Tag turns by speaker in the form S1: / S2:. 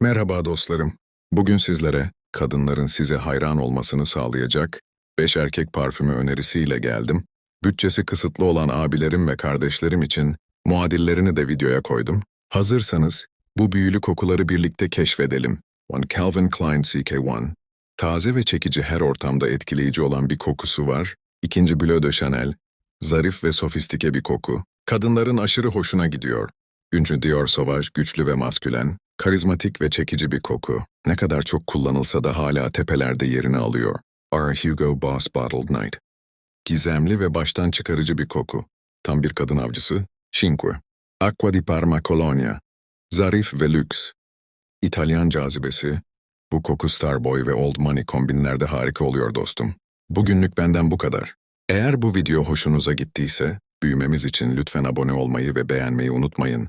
S1: Merhaba dostlarım. Bugün sizlere kadınların size hayran olmasını sağlayacak 5 erkek parfümü önerisiyle geldim. Bütçesi kısıtlı olan abilerim ve kardeşlerim için muadillerini de videoya koydum. Hazırsanız bu büyülü kokuları birlikte keşfedelim. One Calvin Klein CK1. Taze ve çekici her ortamda etkileyici olan bir kokusu var. İkinci Bleu de Chanel. Zarif ve sofistike bir koku. Kadınların aşırı hoşuna gidiyor. Üçüncü Dior Sauvage güçlü ve maskülen. Karizmatik ve çekici bir koku. Ne kadar çok kullanılsa da hala tepelerde yerini alıyor. R. Hugo Boss Bottled Night. Gizemli ve baştan çıkarıcı bir koku. Tam bir kadın avcısı. Cinque. Acqua di Parma Colonia. Zarif ve lüks. İtalyan cazibesi. Bu koku Starboy ve Old Money kombinlerde harika oluyor dostum. Bugünlük benden bu kadar. Eğer bu video hoşunuza gittiyse, büyümemiz için lütfen abone olmayı ve beğenmeyi unutmayın.